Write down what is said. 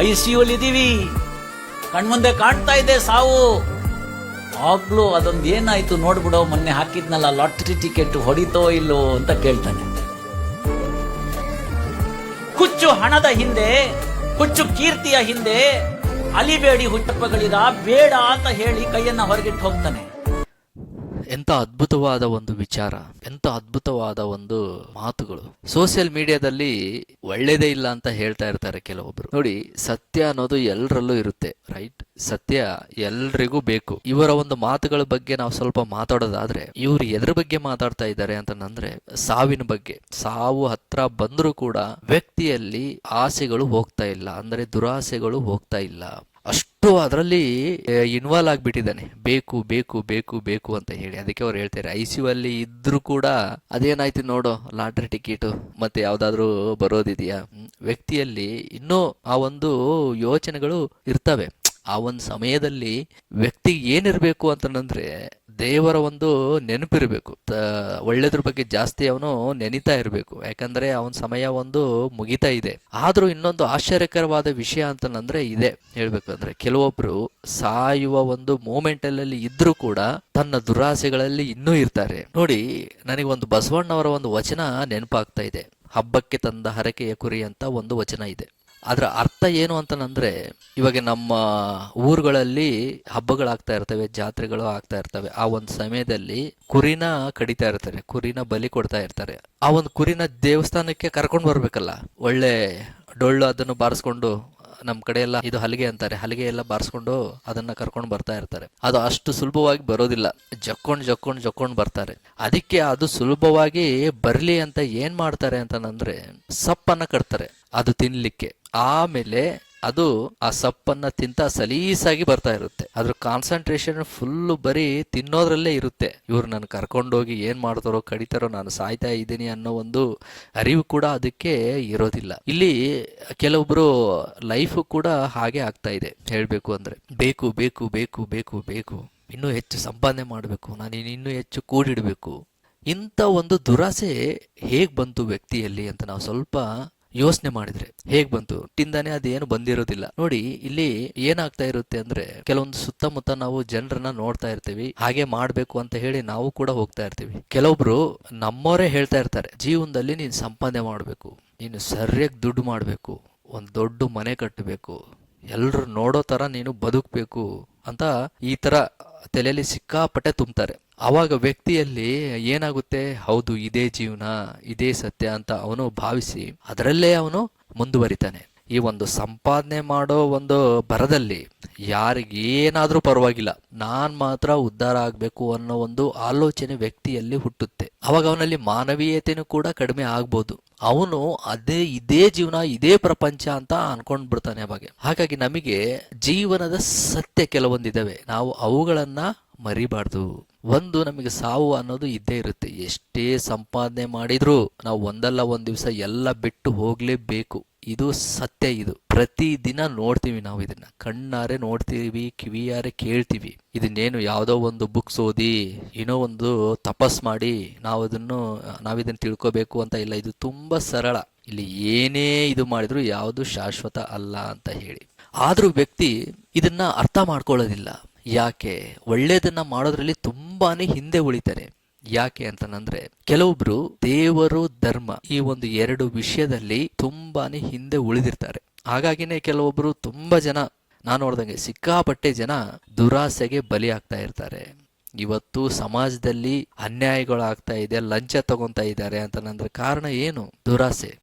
I C ಇದ್ದೀವಿ. ಕಣ್ಮುಂದೆ ಕಾಣ್ತಾ ಇದೆ ಸಾವು. ಆಗ್ಲೂ ಅದೊಂದು ಏನಾಯ್ತು ನೋಡ್ಬಿಡೋ, ಮೊನ್ನೆ ಹಾಕಿದ್ನಲ್ಲ ಲಾಟರಿ ಟಿಕೆಟ್ ಹೊಡಿತೋ ಇಲ್ಲೋ ಅಂತ ಕೇಳ್ತಾನೆ. ಹುಚ್ಚು ಹಣದ ಹಿಂದೆ, ಹುಚ್ಚು ಕೀರ್ತಿಯ ಹಿಂದೆ, ಅಲಿಬೇಡಿ ಹುಟ್ಟಪ್ಪಗಳಿರ, ಬೇಡ ಅಂತ ಹೇಳಿ ಕೈಯನ್ನ ಹೊರಗಿಟ್ಟು ಹೋಗ್ತಾನೆ. ಎಂತ ಅದ್ಭುತವಾದ ಒಂದು ವಿಚಾರ, ಎಂತ ಅದ್ಭುತವಾದ ಒಂದು ಮಾತುಗಳು. ಸೋಷಿಯಲ್ ಮೀಡಿಯಾದಲ್ಲಿ ಒಳ್ಳೇದೇ ಇಲ್ಲ ಅಂತ ಹೇಳ್ತಾ ಇರ್ತಾರೆ ಕೆಲವೊಬ್ರು. ನೋಡಿ, ಸತ್ಯ ಅನ್ನೋದು ಎಲ್ಲರಲ್ಲೂ ಇರುತ್ತೆ ರೈಟ್ ಸತ್ಯ ಎಲ್ರಿಗೂ ಬೇಕು. ಇವರ ಒಂದು ಮಾತುಗಳ ಬಗ್ಗೆ ನಾವು ಸ್ವಲ್ಪ ಮಾತಾಡೋದಾದ್ರೆ, ಇವರು ಎದ್ರ ಬಗ್ಗೆ ಮಾತಾಡ್ತಾ ಇದ್ದಾರೆ ಅಂತಂದ್ರೆ, ಸಾವಿನ ಬಗ್ಗೆ. ಸಾವು ಹತ್ರ ಬಂದರೂ ಕೂಡ ವ್ಯಕ್ತಿಯಲ್ಲಿ ಆಸೆಗಳು ಹೋಗ್ತಾ ಇಲ್ಲ, ಅಂದ್ರೆ ದುರಾಸೆಗಳು ಹೋಗ್ತಾ ಇಲ್ಲ. ಅಷ್ಟು ಅದರಲ್ಲಿ ಇನ್ವಾಲ್ವ್ ಆಗಿಬಿಟ್ಟಿದ್ದಾನೆ. ಬೇಕು ಬೇಕು ಬೇಕು ಬೇಕು ಅಂತ ಹೇಳಿ. ಅದಕ್ಕೆ ಅವ್ರು ಹೇಳ್ತಾರೆ ಐ ಸಿ ಅಲ್ಲಿ ಇದ್ರೂ ಕೂಡ ಅದೇನಾಯ್ತು ನೋಡು, ಲಾಟ್ರಿ ಟಿಕೆಟ್ ಮತ್ತೆ ಯಾವ್ದಾದ್ರು ಬರೋದಿದೆಯಾ. ವ್ಯಕ್ತಿಯಲ್ಲಿ ಇನ್ನೂ ಆ ಒಂದು ಯೋಚನೆಗಳು ಇರ್ತವೆ. ಆ ಒಂದು ಸಮಯದಲ್ಲಿ ವ್ಯಕ್ತಿ ಏನಿರಬೇಕು ಅಂತಂದ್ರೆ ದೇವರ ಒಂದು ನೆನಪಿರಬೇಕು. ಒಳ್ಳೇದ್ರ ಬಗ್ಗೆ ಜಾಸ್ತಿ ಅವನು ನೆನಿತಾ ಇರಬೇಕು. ಯಾಕಂದ್ರೆ ಅವನ ಸಮಯ ಒಂದು ಮುಗಿತಾ ಇದೆ. ಆದ್ರೂ ಇನ್ನೊಂದು ಆಶ್ಚರ್ಯಕರವಾದ ವಿಷಯ ಅಂತಂದ್ರೆ ಇದೆ. ಹೇಳ್ಬೇಕಂದ್ರೆ ಕೆಲವೊಬ್ರು ಸಾಯುವ ಒಂದು ಮೂಮೆಂಟ್ ಅಲ್ಲಿ ಇದ್ರೂ ಕೂಡ ತನ್ನ ದುರಾಸೆಗಳಲ್ಲಿ ಇನ್ನೂ ಇರ್ತಾರೆ. ನೋಡಿ ನನಗೆ ಒಂದು ಬಸವಣ್ಣವರ ಒಂದು ವಚನ ನೆನಪಾಗ್ತಾ ಇದೆ. ಹಬ್ಬಕ್ಕೆ ತಂದ ಹರಕೆಯ ಕುರಿ ಅಂತ ಒಂದು ವಚನ ಇದೆ. ಅದರ ಅರ್ಥ ಏನು ಅಂತಂದ್ರೆ, ಇವಾಗ ನಮ್ಮ ಊರುಗಳಲ್ಲಿ ಹಬ್ಬಗಳಾಗ್ತಾ ಇರ್ತವೆ, ಜಾತ್ರೆಗಳು ಆಗ್ತಾ ಇರ್ತವೆ. ಆ ಒಂದು ಸಮಯದಲ್ಲಿ ಕುರಿನ ಕಡಿತಾ ಇರ್ತಾರೆ, ಕುರಿನ ಬಲಿ ಕೊಡ್ತಾ ಇರ್ತಾರೆ. ಆ ಒಂದು ಕುರಿನ ದೇವಸ್ಥಾನಕ್ಕೆ ಕರ್ಕೊಂಡು ಬರ್ಬೇಕಲ್ಲ. ಒಳ್ಳೆ ಡೊಳ್ಳು ಅದನ್ನು ಬಾರಿಸ್ಕೊಂಡು, ನಮ್ಮ ಕಡೆ ಎಲ್ಲ ಇದು ಹಲಿಗೆ ಅಂತಾರೆ, ಹಲಿಗೆ ಎಲ್ಲ ಬಾರಿಸ್ಕೊಂಡು ಅದನ್ನ ಕರ್ಕೊಂಡು ಬರ್ತಾ ಇರ್ತಾರೆ. ಅದು ಅಷ್ಟು ಸುಲಭವಾಗಿ ಬರೋದಿಲ್ಲ. ಜಕ್ಕೊಂಡು ಜಕ್ಕೊಂಡು ಜಕ್ಕೊಂಡ್ ಬರ್ತಾರೆ. ಅದಕ್ಕೆ ಅದು ಸುಲಭವಾಗಿ ಬರಲಿ ಅಂತ ಏನ್ ಮಾಡ್ತಾರೆ ಅಂತಂದ್ರೆ, ಸಪ್ಪನ್ನ ಕಟ್ತಾರೆ. ಅದು ತಿನ್ಲಿಕ್ಕೆ. ಆಮೇಲೆ ಅದು ಆ ಸಪ್ಪನ್ನ ತಿಂತ ಸಲೀಸಾಗಿ ಬರ್ತಾ ಇರುತ್ತೆ. ಅದ್ರ ಕಾನ್ಸಂಟ್ರೇಷನ್ ಫುಲ್ ಬರೀ ತಿನ್ನೋದ್ರಲ್ಲೇ ಇರುತ್ತೆ. ಇವ್ರು ನಾನು ಕರ್ಕೊಂಡೋಗಿ ಏನ್ ಮಾಡ್ತಾರೋ, ಕಡಿತಾರೋ, ನಾನು ಸಾಯ್ತಾ ಇದ್ದೀನಿ ಅನ್ನೋ ಒಂದು ಅರಿವು ಕೂಡ ಅದಕ್ಕೆ ಇರೋದಿಲ್ಲ. ಇಲ್ಲಿ ಕೆಲವೊಬ್ರು ಲೈಫ್ ಕೂಡ ಹಾಗೆ ಆಗ್ತಾ ಇದೆ. ಹೇಳ್ಬೇಕು ಅಂದ್ರೆ, ಬೇಕು ಬೇಕು ಬೇಕು ಬೇಕು ಬೇಕು. ಇನ್ನೂ ಹೆಚ್ಚು ಸಂಪಾದನೆ ಮಾಡಬೇಕು. ನಾನು ಇನ್ನೂ ಹೆಚ್ಚು ಕೂಡಿಡಬೇಕು. ಇಂಥ ಒಂದು ದುರಾಸೆ ಹೇಗೆ ಬಂತು ವ್ಯಕ್ತಿಯಲ್ಲಿ ಅಂತ ನಾವು ಸ್ವಲ್ಪ ಯೋಚನೆ ಮಾಡಿದ್ರೆ ಹೇಗ್ ಬಂತು? ಟಿಂದಾನೆ ಅದೇನು ಬಂದಿರೋದಿಲ್ಲ. ನೋಡಿ, ಇಲ್ಲಿ ಏನಾಗ್ತಾ ಇರುತ್ತೆ ಅಂದ್ರೆ ಕೆಲವೊಂದು ಸುತ್ತಮುತ್ತ ನಾವು ಜನರನ್ನ ನೋಡ್ತಾ ಇರ್ತೀವಿ, ಹಾಗೆ ಮಾಡ್ಬೇಕು ಅಂತ ಹೇಳಿ ನಾವು ಕೂಡ ಹೋಗ್ತಾ ಇರ್ತೀವಿ. ಕೆಲವೊಬ್ರು ನಮ್ಮವರೇ ಹೇಳ್ತಾ ಇರ್ತಾರೆ, ಜೀವನದಲ್ಲಿ ನೀನು ಸಂಪಾದನೆ ಮಾಡಬೇಕು, ನೀನು ಸರಿಯಾಗಿ ದುಡ್ಡು ಮಾಡಬೇಕು, ಒಂದು ದೊಡ್ಡ ಮನೆ ಕಟ್ಟಬೇಕು ಎಲ್ಲರೂ ನೋಡೋ ತರ ನೀನು ಬದುಕಬೇಕು ಅಂತ ಈ ತರ ತಲೆಯಲ್ಲಿ ಸಿಕ್ಕಾಪಟ್ಟೆ ತುಂಬ್ತಾರೆ. ಅವಾಗ ವ್ಯಕ್ತಿಯಲ್ಲಿ ಏನಾಗುತ್ತೆ? ಹೌದು, ಇದೇ ಜೀವನ, ಇದೇ ಸತ್ಯ ಅಂತ ಅವನು ಭಾವಿಸಿ ಅದರಲ್ಲೇ ಅವನು ಮುಂದುವರಿತಾನೆ. ಈ ಒಂದು ಸಂಪಾದನೆ ಮಾಡೋ ಒಂದು ಬರದಲ್ಲಿ ಯಾರಿಗೇನಾದರೂ ಪರವಾಗಿಲ್ಲ. ನಾನು ಮಾತ್ರ ಉದ್ಧಾರ ಆಗಬೇಕು ಅನ್ನೋ ಒಂದು ಆಲೋಚನೆ ವ್ಯಕ್ತಿಯಲ್ಲಿ ಹುಟ್ಟುತ್ತೆ. ಅವಾಗ ಅವನಲ್ಲಿ ಮಾನವೀಯತೆನೂ ಕೂಡ ಕಡಿಮೆ ಆಗ್ಬೋದು. ಅವನು ಅದೇ, ಇದೇ ಜೀವನ, ಇದೇ ಪ್ರಪಂಚ ಅಂತ ಅನ್ಕೊಂಡ್ ಬಿಡ್ತಾನೆ ಅವಾಗ. ಹಾಗಾಗಿ ನಮಗೆ ಜೀವನದ ಸತ್ಯ ಕೆಲವೊಂದಿದ್ದಾವೆ ನಾವು ಅವುಗಳನ್ನ ಮರಿಬಾರ್ದು. ಒಂದು ನಮಗೆ ಸಾವು ಅನ್ನೋದು ಇದ್ದೇ ಇರುತ್ತೆ. ಎಷ್ಟೇ ಸಂಪಾದನೆ ಮಾಡಿದ್ರೂ ನಾವು ಒಂದಲ್ಲ ಒಂದು ದಿವಸ ಎಲ್ಲ ಬಿಟ್ಟು ಹೋಗಲೇಬೇಕು. ಇದು ಸತ್ಯ ಇದು. ಪ್ರತಿ ದಿನ ನೋಡ್ತೀವಿ ನಾವು ಇದನ್ನ. ಕಣ್ಣಾರೆ ನೋಡ್ತೀವಿ, ಕಿವಿಯಾರೆ ಕೇಳ್ತೀವಿ. ಇದನ್ನೇನು ಯಾವುದೋ ಒಂದು ಬುಕ್ಸ್ ಓದಿ, ಏನೋ ಒಂದು ತಪಸ್ ಮಾಡಿ ನಾವು ಅದನ್ನು ನಾವಿದನ್ನ ತಿಳ್ಕೋಬೇಕು ಅಂತ ಇಲ್ಲ. ಇದು ತುಂಬಾ ಸರಳ. ಇಲ್ಲಿ ಏನೇ ಇದು ಮಾಡಿದ್ರು ಯಾವುದು ಶಾಶ್ವತ ಅಲ್ಲ ಅಂತ ಹೇಳಿ. ಆದ್ರೂ ವ್ಯಕ್ತಿ ಇದನ್ನ ಅರ್ಥ ಮಾಡ್ಕೊಳ್ಳೋದಿಲ್ಲ. ಯಾಕೆ? ಒಳ್ಳೇದನ್ನ ಮಾಡೋದ್ರಲ್ಲಿ ತುಂಬಾನೇ ಹಿಂದೆ ಉಳಿತಾರೆ. ಯಾಕೆ ಅಂತಂದ್ರೆ, ಕೆಲವೊಬ್ರು ದೇವರು ಧರ್ಮ ಈ ಒಂದು ಎರಡು ವಿಷಯದಲ್ಲಿ ತುಂಬಾನೇ ಹಿಂದೆ ಉಳಿದಿರ್ತಾರೆ. ಹಾಗಾಗಿನೇ ಕೆಲವೊಬ್ರು ತುಂಬಾ ಜನ, ನಾನು ನೋಡ್ದಂಗೆ ಸಿಕ್ಕಾಪಟ್ಟೆ ಜನ ದುರಾಸೆಗೆ ಬಲಿ ಆಗ್ತಾ ಇರ್ತಾರೆ. ಇವತ್ತು ಸಮಾಜದಲ್ಲಿ ಅನ್ಯಾಯಗಳು ಆಗ್ತಾ ಇದೆ, ಲಂಚ ತಗೊಂತಾ ಇದ್ದಾರೆ ಅಂತಂದ್ರೆ ಕಾರಣ ಏನು? ದುರಾಸೆ.